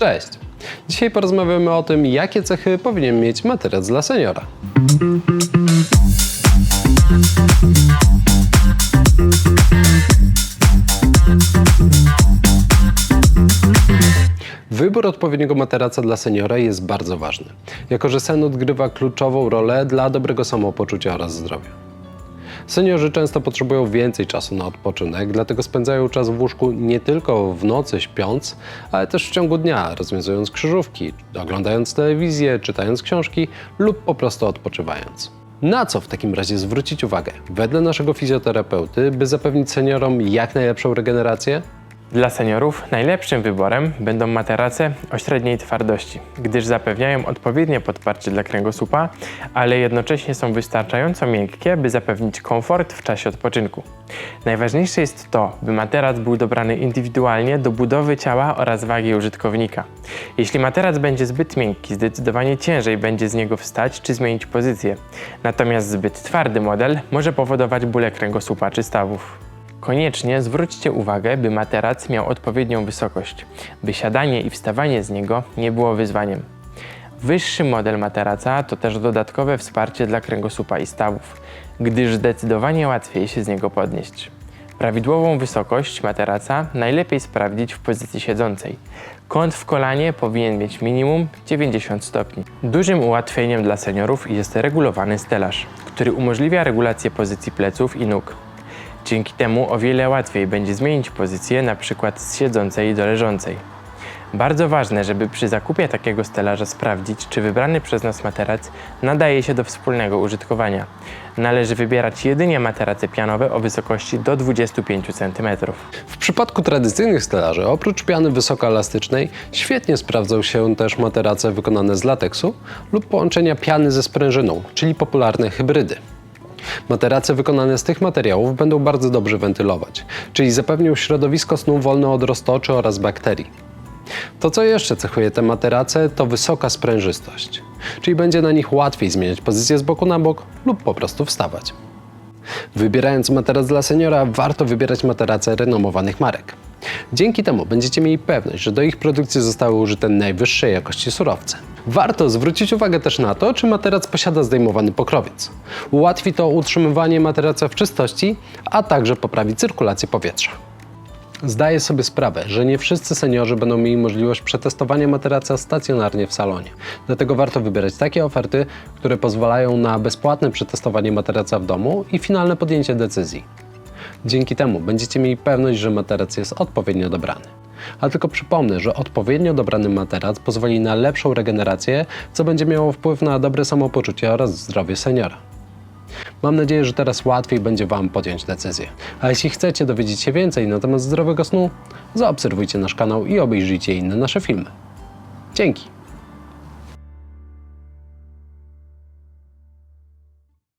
Cześć! Dzisiaj porozmawiamy o tym, jakie cechy powinien mieć materac dla seniora. Wybór odpowiedniego materaca dla seniora jest bardzo ważny, jako że sen odgrywa kluczową rolę dla dobrego samopoczucia oraz zdrowia. Seniorzy często potrzebują więcej czasu na odpoczynek, dlatego spędzają czas w łóżku nie tylko w nocy śpiąc, ale też w ciągu dnia, rozwiązując krzyżówki, oglądając telewizję, czytając książki lub po prostu odpoczywając. Na co w takim razie zwrócić uwagę wedle naszego fizjoterapeuty, by zapewnić seniorom jak najlepszą regenerację? Dla seniorów najlepszym wyborem będą materace o średniej twardości, gdyż zapewniają odpowiednie podparcie dla kręgosłupa, ale jednocześnie są wystarczająco miękkie, by zapewnić komfort w czasie odpoczynku. Najważniejsze jest to, by materac był dobrany indywidualnie do budowy ciała oraz wagi użytkownika. Jeśli materac będzie zbyt miękki, zdecydowanie ciężej będzie z niego wstać czy zmienić pozycję. Natomiast zbyt twardy model może powodować bóle kręgosłupa czy stawów. Koniecznie zwróćcie uwagę, by materac miał odpowiednią wysokość, by siadanie i wstawanie z niego nie było wyzwaniem. Wyższy model materaca to też dodatkowe wsparcie dla kręgosłupa i stawów, gdyż zdecydowanie łatwiej się z niego podnieść. Prawidłową wysokość materaca najlepiej sprawdzić w pozycji siedzącej. Kąt w kolanie powinien mieć minimum 90 stopni. Dużym ułatwieniem dla seniorów jest regulowany stelaż, który umożliwia regulację pozycji pleców i nóg. Dzięki temu o wiele łatwiej będzie zmienić pozycję przykład z siedzącej do leżącej. Bardzo ważne, żeby przy zakupie takiego stelaża sprawdzić, czy wybrany przez nas materac nadaje się do wspólnego użytkowania. Należy wybierać jedynie materace pianowe o wysokości do 25 cm. W przypadku tradycyjnych stelaży, oprócz piany wysokoelastycznej, świetnie sprawdzą się też materace wykonane z lateksu lub połączenia piany ze sprężyną, czyli popularne hybrydy. Materace wykonane z tych materiałów będą bardzo dobrze wentylować, czyli zapewnią środowisko snu wolne od roztoczy oraz bakterii. To, co jeszcze cechuje te materace, to wysoka sprężystość, czyli będzie na nich łatwiej zmieniać pozycję z boku na bok lub po prostu wstawać. Wybierając materac dla seniora, warto wybierać materace renomowanych marek. Dzięki temu będziecie mieli pewność, że do ich produkcji zostały użyte najwyższej jakości surowce. Warto zwrócić uwagę też na to, czy materac posiada zdejmowany pokrowiec. Ułatwi to utrzymywanie materaca w czystości, a także poprawi cyrkulację powietrza. Zdaję sobie sprawę, że nie wszyscy seniorzy będą mieli możliwość przetestowania materaca stacjonarnie w salonie. Dlatego warto wybierać takie oferty, które pozwalają na bezpłatne przetestowanie materaca w domu i finalne podjęcie decyzji. Dzięki temu będziecie mieli pewność, że materac jest odpowiednio dobrany. A tylko przypomnę, że odpowiednio dobrany materac pozwoli na lepszą regenerację, co będzie miało wpływ na dobre samopoczucie oraz zdrowie seniora. Mam nadzieję, że teraz łatwiej będzie Wam podjąć decyzję. A jeśli chcecie dowiedzieć się więcej na temat zdrowego snu, zaobserwujcie nasz kanał i obejrzyjcie inne nasze filmy. Dzięki!